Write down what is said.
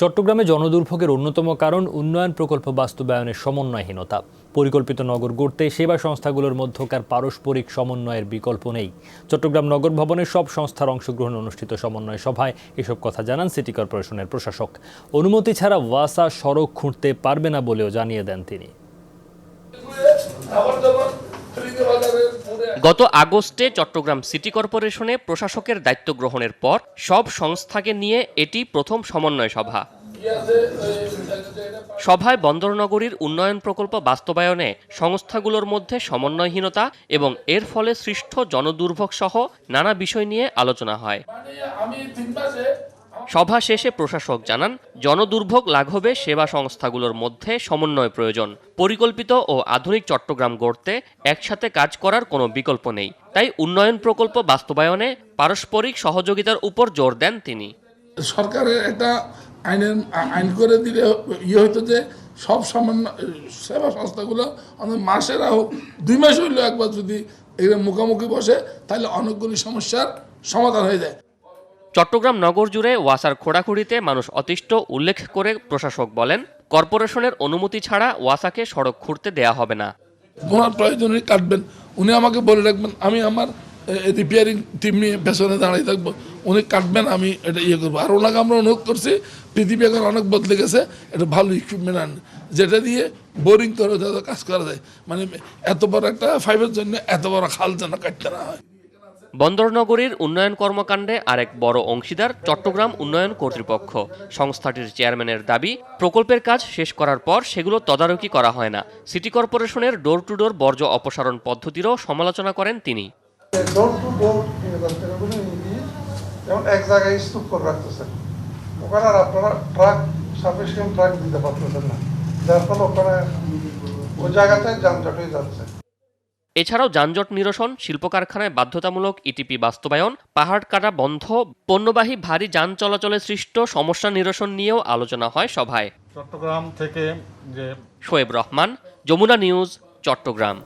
চট্টগ্রামে জনদুর্ভোগের অন্যতম কারণ উন্নয়ন প্রকল্প বাস্তবায়নের সমন্বয়হীনতা। পরিকল্পিত নগর গড়তে সেবা সংস্থাগুলোর মধ্যকার পারস্পরিক সমন্বয়ের বিকল্প নেই। চট্টগ্রাম নগর ভবনের সব সংস্থার অংশগ্রহণ অনুষ্ঠিত সমন্বয় সভায় এসব কথা জানান সিটি কর্পোরেশনের প্রশাসক। অনুমতি ছাড়া ওয়াসা সড়ক খুঁড়তে পারবে না বলেও জানিয়ে দেন তিনি। গত আগস্টে চট্টগ্রাম সিটি কর্পোরেশনে প্রশাসকের দায়িত্ব গ্রহণের পর সব সংস্থাকে নিয়ে এটি প্রথম সমন্বয় সভা। সভায় বন্দরনগরীর উন্নয়ন প্রকল্প বাস্তবায়নে সংস্থাগুলোর মধ্যে সমন্বয়হীনতা এবং এর ফলে সৃষ্ট জনদুর্ভোগ সহ নানা বিষয় নিয়ে আলোচনা হয়। সভা শেষে প্রশাসক জানান, জনদুর্ভোগ লাঘবে সেবা সংস্থাগুলোর মধ্যে সমন্বয় প্রয়োজন। পরিকল্পিত ও আধুনিক চট্টগ্রাম গড়তে একসাথে কাজ করার কোনো বিকল্প নেই। তাই উন্নয়ন প্রকল্প বাস্তবায়নে পারস্পরিক সহযোগিতার উপর জোর দেন তিনি। সরকারের একটা আইনের, আইন করে দিলে ইয়ে হতো যে, সব সামান্য সেবা সংস্থাগুলো অন্তত মাসের হোক, দুই মাস হইলেও একবার যদি এগুলো মুখোমুখি বসে, তাহলে অনেকগুলি সমস্যার সমাধান হয়ে যায়। চট্টগ্রাম নগর জুড়ে ওয়াসার খোঁড়াখুড়িতে মানুষ অতিষ্ঠ উল্লেখ করে প্রশাসক বলেন, কর্পোরেশনের অনুমতি ছাড়া ওয়াসাকে সড়ক খুঁড়তে দেয়া হবে না। ওনার প্রয়োজনে কাটবেন। উনি আমাকে বলে রাখবেন, আমি আমার রিপেয়ারিং টিম নিয়ে পেছনে দাঁড়িয়ে থাকব। উনি কাটবেন, আমি এটা ইয়ে করব। আর ওনাকে আমরা অনুরোধ করছি, পৃথিবী এখন অনেক বদলে গেছে, এটা ভালো ইকুইপমেন্ট আন। যেটা দিয়ে বোরিং করে কাজ করা যায়। মানে এত বড় একটা ফাইভের জন্য এত বড় খাল যেন কাটতে না হয়। বন্দরনগরীর উন্নয়ন কর্মকাণ্ডে আরেক বড় অংশীদার চট্টগ্রাম উন্নয়ন কর্তৃপক্ষ। সংস্থাটির চেয়ারম্যানের দাবি, প্রকল্পের কাজ শেষ করার পর সেগুলো তদারকি করা হয় না। সিটি কর্পোরেশনের ডোর টু ডোর বর্জ্য অপসারণ পদ্ধতিরও সমালোচনা করেন তিনি। ওই যানজট হয়ে যাচ্ছে। এছাড়াও যানজট নিরসন শিল্প কারখানায় বাধ্যতামূলক ইটিপি বাস্তবায়ন পাহাড় কাটা বন্ধ পণ্যবাহী ভারী যান চলাচলে সৃষ্ট সমস্যা নিরসন নিয়েও আলোচনা হয় সভায়। চট্টগ্রাম থেকে যে শোয়েব রহমান যমুনা নিউজ চট্টগ্রাম।